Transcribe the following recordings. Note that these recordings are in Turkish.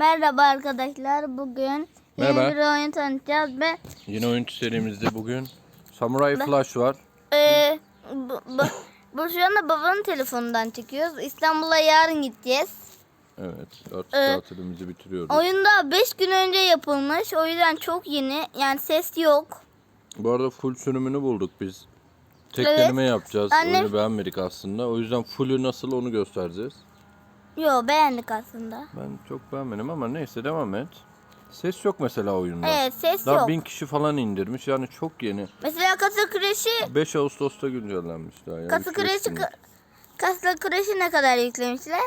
Merhaba arkadaşlar. Bugün Merhaba. yeni bir oyun tanıtacağız ve Yine oyun serimizde bugün Samurai Flash var. e, bu, bu, bu şu anda babanın telefonundan çekiyoruz. İstanbul'a yarın gideceğiz. Evet, artık Ee, tatilimizi bitiriyoruz. Oyunda 5 gün önce yapılmış. O yüzden çok yeni. Yani ses yok. Bu arada full sürümünü bulduk biz. Tek Evet. deneme yapacağız. Annem- Oyunu beğenmedik aslında. O yüzden fullü nasıl onu göstereceğiz. Yo beğendik aslında. Ben çok beğenmedim ama neyse devam et. Ses yok mesela oyunda. Evet ses Daha yok. bin kişi falan indirmiş. Yani çok yeni. Mesela Kasa Kreş'i 5 Ağustos'ta güncellenmiş daha. Yani Kasa üç beş Kreş'i günlük. Kasa Kreş'i ne kadar yüklemişler?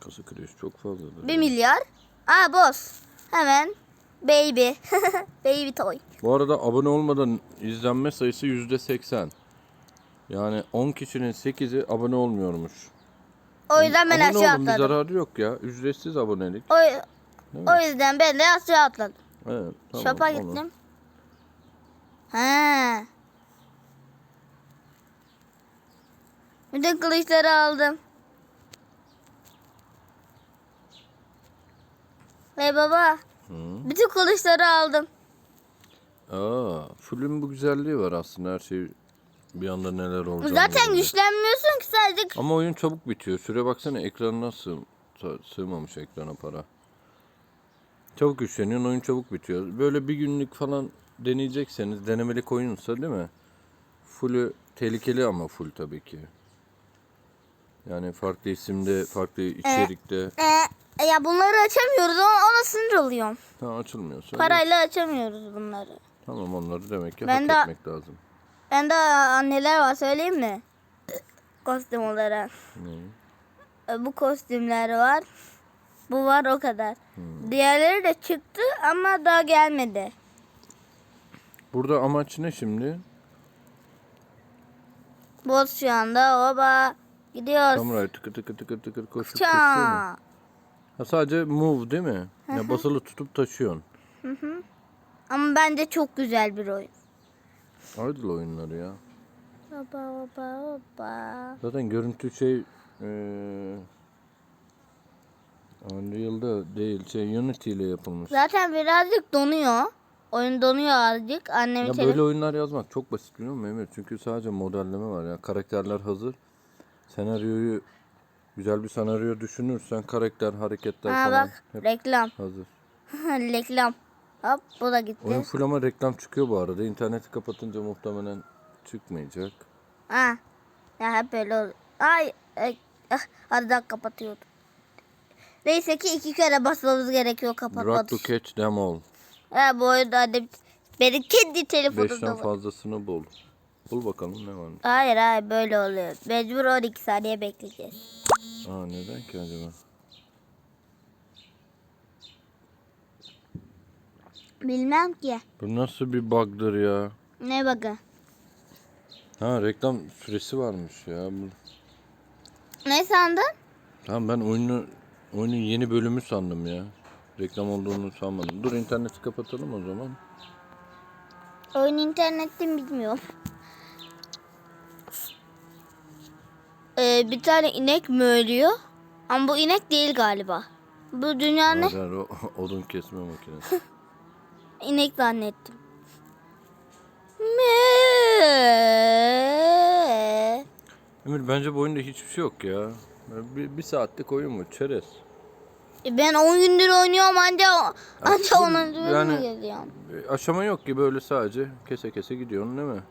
Kasa Kreş çok fazladır. 1 milyar. Aa boss. Hemen baby. baby toy. Bu arada abone olmadan izlenme sayısı %80. Yani 10 kişinin 8'i abone olmuyormuş. O yüzden ben aşağı bir atladım. zararı yok ya. Ücretsiz abonelik. O, o yüzden ben de aşağı atladım. Evet, tamam, Şopa olur. gittim. Ha. Bütün kılıçları aldım. Ve baba, Hı. bütün kılıçları aldım. Aa, fullün bu güzelliği var aslında her şey bir anda neler olacak. Zaten güçlenmiyorsun sadece Ama oyun çabuk bitiyor. Süre baksana ekranına sığ, sığ- sığmamış ekrana para. Çabuk güçleniyorsun oyun çabuk bitiyor. Böyle bir günlük falan deneyecekseniz denemelik oyunsa değil mi? Fullü tehlikeli ama full tabii ki. Yani farklı isimde, farklı içerikte. Ee, ya bunları açamıyoruz ama ona sinir oluyorum. Ha, açılmıyorsa. Parayla açamıyoruz bunları. Tamam onları demek ki Ben hak de- etmek lazım. Bende anneler var söyleyeyim mi? Kostüm olarak. Ne? E, Bu kostümler var. Bu var o kadar. Diğerleri de çıktı ama daha gelmedi. Burada amaç ne şimdi? Boz şu anda oba gidiyoruz. Samuray tıkır tıkır tıkır tıkır koşup koşuyor mu? Ça. Ha sadece move değil mi? Ya basılı tutup taşıyorsun. Ama bence çok güzel bir oyun. Idle oyunları ya. Oba oba oba. Zaten görüntü şey eee Unreal'da değil şey Unity ile yapılmış. Zaten birazcık donuyor. Oyun donuyor azıcık. Annemin Ya telefonu. böyle oyunlar yazmak çok basit biliyor musun Emir? Çünkü sadece modelleme var ya. Karakterler hazır. Senaryoyu güzel bir senaryo düşünürsen karakter, hareketler Ha falan bak hep reklam. hazır. reklam. Hop bu da gitti. Oyun full ama reklam çıkıyor bu arada. İnterneti kapatınca muhtemelen çıkmayacak. Ha. Ya hep böyle oluyor. Ay, ay ah, arada kapatıyordum. Neyse ki iki kere basmamız gerekiyor Drag kapatmak to için. catch them all. Ha, bu oyunda annem benim kendi telefonumda Beşten var. fazlasını bul. Bul bakalım ne varmış. Hayır hayır böyle oluyor. Mecbur 12 saniye bekleyeceğiz. Aa neden ki acaba? Bilmem ki. Bu nasıl bir bug'dır ya? Ne bakın. Ha reklam süresi varmış ya. Bu- Ne sandın? Tamam ben oyunu oyunun yeni bölümü sandım ya. Reklam olduğunu sanmadım. Dur interneti kapatalım o zaman. Oyun internetten bilmiyorum. Ee, bir tane inek mi ölüyor? Ama bu inek değil galiba. Bu dünyanın hayır, o odun kesme makinesi. inek zannettim. Me. Emir bence bu oyunda hiçbir şey yok ya. Bir, bir saatlik oyun bu. Çerez. Ben 10 gündür oynuyorum anca anca full, 10. bölüme yani- geliyorum. Aşama yok ki böyle sadece kese kese gidiyorsun değil mi?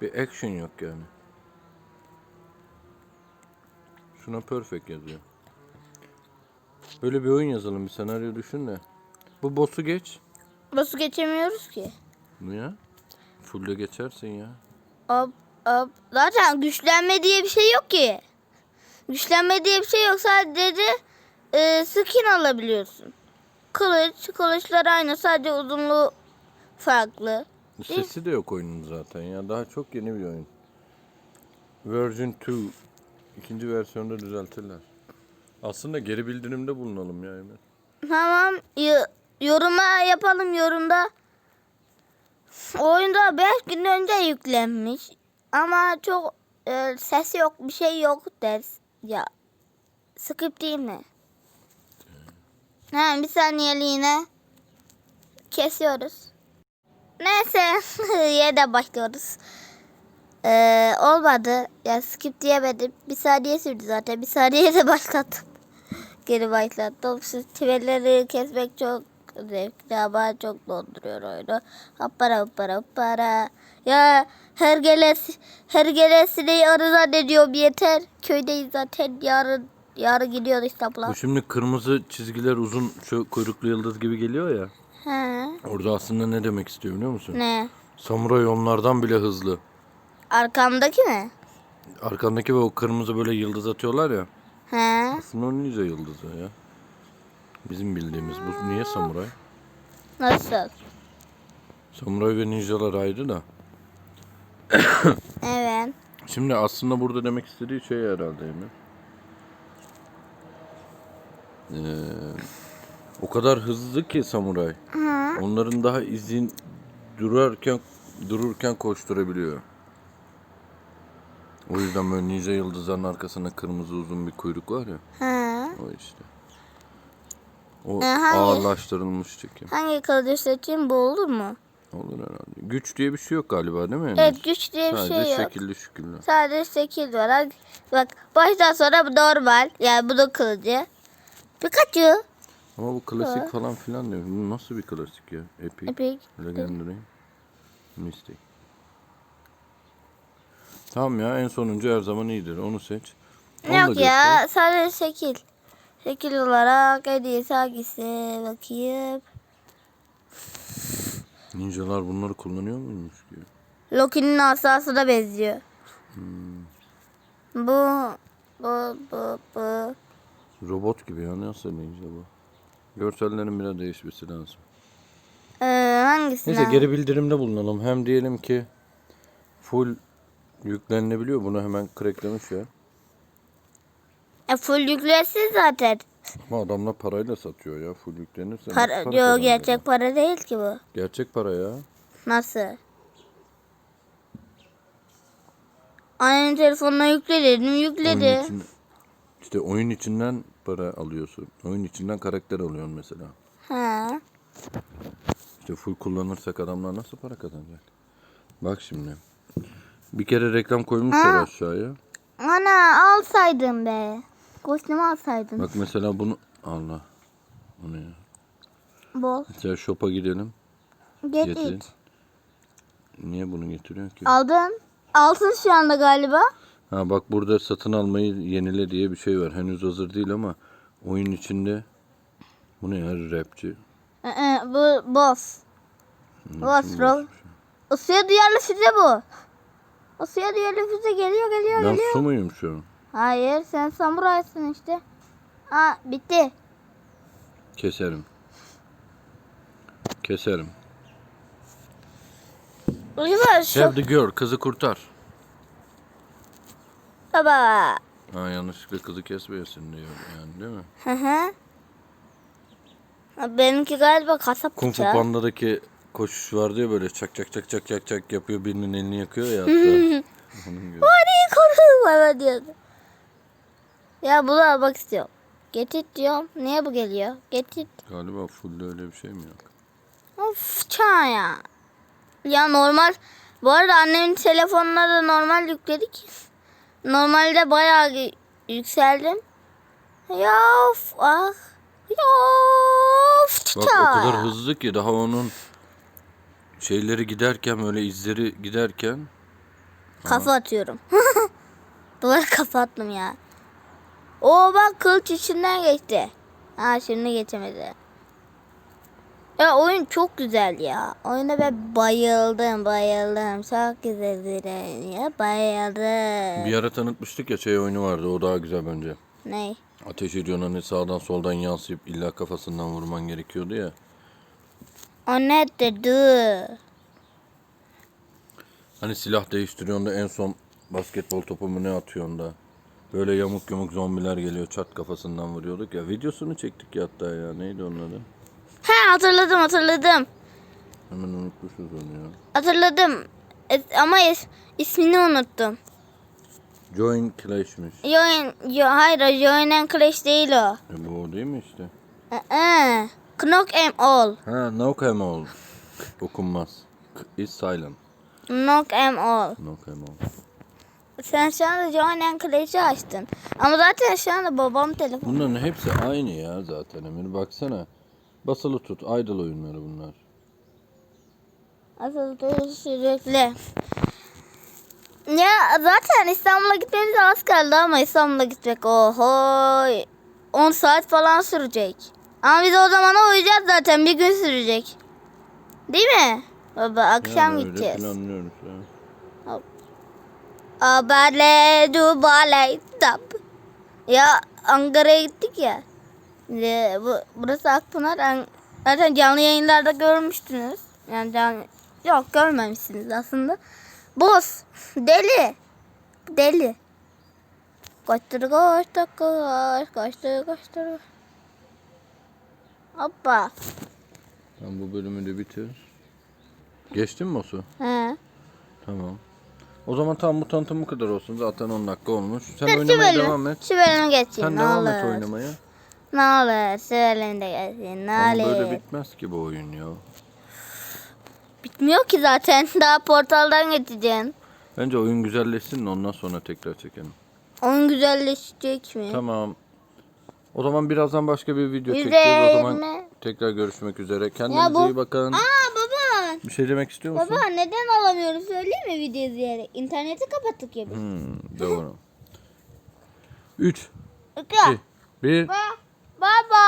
Bir action yok yani. Şuna perfect yazıyor. Böyle bir oyun yazalım bir senaryo düşün de. Bu boss'u geç. Nasıl geçemiyoruz ki? Niye? Full'de geçersin ya. Hop hop. Zaten güçlenme diye bir şey yok ki. Güçlenme diye bir şey yok. Sadece e, skin alabiliyorsun. Kılıç, kılıçlar aynı. Sadece uzunluğu farklı. Sesi de yok oyunun zaten ya. Daha çok yeni bir oyun. Version 2 ikinci versiyonda düzeltirler. Aslında geri bildirimde bulunalım ya Emir. Tamam. y- yoruma yapalım yorumda. Oyunda 5 gün önce yüklenmiş. Ama çok e, ses yok, bir şey yok ders. Ya sıkıp değil mi? Hemen bir saniyeliğine kesiyoruz. Neyse yeniden başlıyoruz. Ee, olmadı. Ya skip diyemedim. Bir saniye sürdü zaten. Bir saniye de başlattım. Geri başlattım. Şu çivileri kesmek çok zevkli ama çok donduruyor oyunu. Hoppara hoppara hoppara. Ya her gelesi, her gelesini arı zannediyorum yeter. Köydeyiz zaten yarın yarın gidiyoruz İstanbul'a. Bu şimdi kırmızı çizgiler uzun şu kuyruklu yıldız gibi geliyor ya. He. Orada aslında ne demek istiyor biliyor musun? Ne? Samuray onlardan bile hızlı. Arkamdaki mi? Arkandaki ve o kırmızı böyle yıldız atıyorlar ya. He. Aslında o ninja yıldızı ya. Bizim bildiğimiz bu niye samuray? Nasıl? Samuray ve ninjalar ayrı da. Evet. Şimdi aslında burada demek istediği şey herhalde Emir. Ee, o kadar hızlı ki samuray. Onların daha izin durarken dururken koşturabiliyor. O yüzden böyle ninja yıldızların arkasında kırmızı uzun bir kuyruk var ya. He. O işte. O E, hangi- ağırlaştırılmış çekim. Hangi kılıcı seçeyim bu olur mu? Olur herhalde. Güç diye bir şey yok galiba değil mi? Enes? Evet güç diye bir Sadece şey yok. şekilli şükürlü. Sadece şekil var. Hadi Bak baştan sonra bu normal. Yani bu da kılıcı. Pikachu. Ama bu klasik falan filan diyor. Bu nasıl bir klasik ya? Epic, Epic. Legendary, Mystic. Tamam ya en sonuncu her zaman iyidir. Onu seç. Onu Yok ya sadece şekil. Şekil olarak en iyisi hangisi? Bakayım. Ninjalar bunları kullanıyor muymuş ki? Loki'nin asasına benziyor. Hmm. Bu, bu, bu, bu. Robot gibi ya nasıl ninja bu? Görsellerin biraz değişmesi lazım. Ee, hangisine? Neyse geri bildirimde bulunalım. Hem diyelim ki full yüklenilebiliyor. Bunu hemen cracklemiş ya. E, full yüklersin zaten. Ama adamlar parayla satıyor ya. Full yüklenirse. Para, nasıl yok kazanacak gerçek para değil ki bu. Gerçek para ya. Nasıl? Annenin telefonuna yükle dedim Oyun yükledi. için, işte oyun içinden para alıyorsun. Oyun içinden karakter alıyorsun mesela. Ha. İşte full kullanırsak adamlar nasıl para kazanacak? Bak şimdi. Bir kere reklam koymuşlar aşağıya. Ana alsaydın be. Kostümü alsaydın. Bak mesela bunu Allah. Bu ne ya? Bol. Mesela shop'a gidelim. Get Getir. it. Niye bunu getiriyor ki? Aldın. Altın şu anda galiba. Ha bak burada satın almayı yenile diye bir şey var. Henüz hazır değil ama oyun içinde bu ne ya rapçi? Ee, bu boss. Boss roll. O suya duyarlı füze bu. O suya duyarlı füze geliyor geliyor Ben geliyor. su muyum şu an? Hayır sen samuraysın işte. Aa bitti. Keserim. Keserim. Uyuma şu. Save the girl. Kızı kurtar. Baba. Ha yanlışlıkla kızı kesmeyesin diyor yani değil mi? Hı hı. Ha, Benimki galiba kasap Kung Fu bıçağı. Panda'daki koşuş vardı ya böyle çak çak çak çak çak çak yapıyor birinin elini yakıyor ya hatta. Onun gibi. Hadi korkuyorum bana diyordu. Ya bunu almak istiyorum. Getit diyorum. Niye bu geliyor? Getit. Galiba fullde öyle bir şey mi yok? Of çağ ya. Ya normal. Bu arada annemin telefonuna da normal yükledik. Normalde bayağı yükseldim. Ya of ah. Ya of Bak çağ. o kadar hızlı ki daha onun şeyleri giderken böyle izleri giderken Kafa atıyorum. Duvara kafa attım ya. Oo bak kılıç içinden geçti. Ha şimdi geçemedi. Ya oyun çok güzel ya. Oyuna ben bayıldım bayıldım. Çok güzeldi ya bayıldım. bir ara tanıtmıştık ya şey oyunu vardı o daha güzel bence. Ne? Ateş ediyorsun hani sağdan soldan yansıyıp illa kafasından vurman gerekiyordu ya. O ne dedi? Hani silah değiştiriyorsun da en son basketbol topu mu ne atıyorsun da. Böyle yamuk yumuk zombiler geliyor çat kafasından vuruyorduk ya. Videosunu çektik ya hatta ya. Neydi onun adı? Ha hatırladım hatırladım. Hemen unutmuşuz onu ya. Hatırladım. E, ama is- ismini unuttum. Join Clash'miş. Join, yo, hayır Join and Clash değil o. E bu o değil mi işte? Ee, knock em all. Ha, no cam all. Okunmaz. Is silent. Knock em all. No cam all. Sen şu anda Join and Clash'i açtın. Ama zaten şu anda babam telefon. Bunların hepsi aynı ya zaten Emir. Baksana. Basılı tut. Idle oyunları bunlar. Asıl dolu sürekli. Ya zaten İstanbul'a gitmemize az kaldı ama İstanbul'a gitmek oho 10 saat falan sürecek. Ama biz o zamana uyuyacağız zaten bir gün sürecek. Değil mi? Baba akşam Yani gideceğiz. planlıyoruz. Abale dubale tap. Ya Ankara'ya gittik ya. Ya, bu, burası Akpınar. An- Zaten canlı yayınlarda görmüştünüz. Yani canlı... Yok görmemişsiniz aslında. Boz. Deli. Deli. Koştur koştur koş. Koştur koştur. Hoppa. Sen bu bölümü de bitir. Geçtin mi o su? He. Tamam. O zaman tam bu tanıtım bu kadar olsun. Zaten 10 dakika olmuş. Sen Dur, oynamaya bölümü, devam et. Şu bölümü geçeyim Sen ne devam olur. et oynamaya. Ne olur. Şu bölümü de geçeyim ne Ama olur. böyle bitmez ki bu oyun ya. Bitmiyor ki zaten. Daha portaldan geçeceksin. Bence oyun güzelleşsin de ondan sonra tekrar çekelim. Onun güzelleşecek mi? Tamam. O zaman birazdan başka bir video Yüzde çekeceğiz. O zaman tekrar görüşmek üzere. Kendinize bu- iyi bakın. Aa. Bir şey demek istiyor musun? Baba neden alamıyoruz söyleyeyim mi video izleyerek? İnterneti kapattık ya biz. Hmm, doğru. 3, Bakın. 2, 1. Baba.